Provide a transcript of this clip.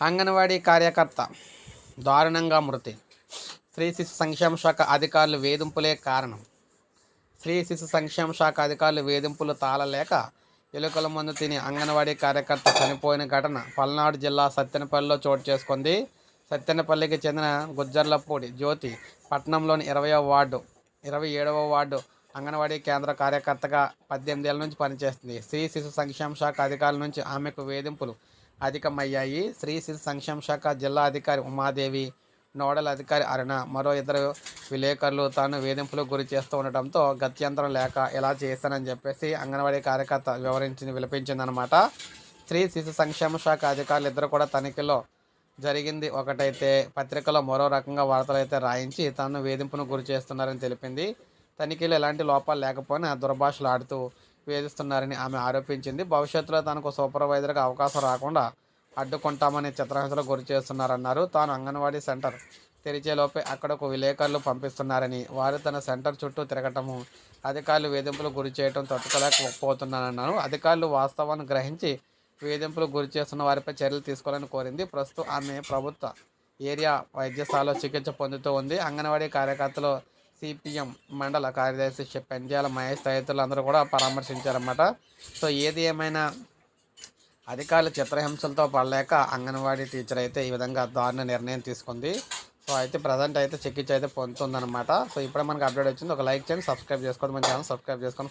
అంగన్వాడీ కార్యకర్త దారుణంగా మృతి. స్త్రీ శిశు సంక్షేమ శాఖ అధికారులు వేధింపులే కారణం. స్త్రీ శిశు సంక్షేమ శాఖ అధికారులు వేధింపులు తాళలేక ఎలుకల మందు తిని అంగన్వాడీ కార్యకర్త చనిపోయిన ఘటన పల్నాడు జిల్లా సత్తెనపల్లిలో చోటు చేసుకుంది. సత్తెనపల్లికి చెందిన గుజ్జర్లపూడి జ్యోతి పట్టణంలోని ఇరవయో వార్డు ఇరవై ఏడవ వార్డు అంగన్వాడీ కేంద్ర కార్యకర్తగా పద్దెనిమిది ఏళ్ళ నుంచి పనిచేస్తుంది. స్త్రీ శిశు సంక్షేమ శాఖ అధికారుల నుంచి ఆమెకు వేధింపులు అధికమయ్యాయి. స్త్రీ శిశు సంక్షేమ శాఖ జిల్లా అధికారి ఉమాదేవి నోడల్ అధికారి అరుణ మరో ఇద్దరు విలేకరులు తాను వేధింపులకు గురి చేస్తూ ఉండటంతో గత్యంతరం లేక ఇలా చేశానని చెప్పేసి అంగన్వాడీ కార్యకర్త వివరించి విలపించిందనమాట. స్త్రీ శిశు సంక్షేమ శాఖ అధికారులు ఇద్దరు కూడా తనిఖీలో జరిగింది. ఒకటైతే పత్రికలో మరో రకంగా వార్తలు అయితే రాయించి తను వేధింపును గురి చేస్తున్నారని తెలిపింది. తనిఖీలో ఎలాంటి లోపాలు లేకపోయినా దుర్భాషలు ఆడుతూ వేధిస్తున్నారని ఆమె ఆరోపించింది. భవిష్యత్తులో తనకు సూపర్వైజర్గా అవకాశం రాకుండా అడ్డుకుంటామని చిత్రహింసలకు గురి చేస్తున్నారన్నారు. తాను అంగన్వాడీ సెంటర్ తెరిచేలోపే అక్కడకు విలేకరులు పంపిస్తున్నారని వారు తన సెంటర్ చుట్టూ తిరగటము అధికారులు వేధింపులు గురి చేయడం తట్టుకోలేకపోతున్నానన్నారు. అధికారులు వాస్తవాన్ని గ్రహించి వేధింపులు గురి చేస్తున్న వారిపై చర్యలు తీసుకోవాలని కోరింది. ప్రస్తుతం ఆమె ప్రభుత్వ ఏరియా వైద్యశాలలో చికిత్స పొందుతూ ఉంది. అంగన్వాడీ కార్యకర్తలు సిపిఎం మండల కార్యదర్శి షె- పెంజాల మహేష్ తదితరులు అందరూ కూడా పరామర్శించారన్నమాట. సో ఏది ఏమైనా అధికారుల చిత్రహింసలతో పడలేక అంగన్వాడీ టీచర్ అయితే ఈ విధంగా దారుణ నిర్ణయం తీసుకుంది. సో అయితే ప్రజెంట్ అయితే చికిత్స అయితే పొందుతుందన్నమాట. సో ఇప్పుడే మనకి అప్డేట్ వచ్చింది. ఒక లైక్ చేయండి సబ్స్క్రైబ్ చేసుకోండి. మన ఛానల్ సబ్స్క్రైబ్ చేసుకొని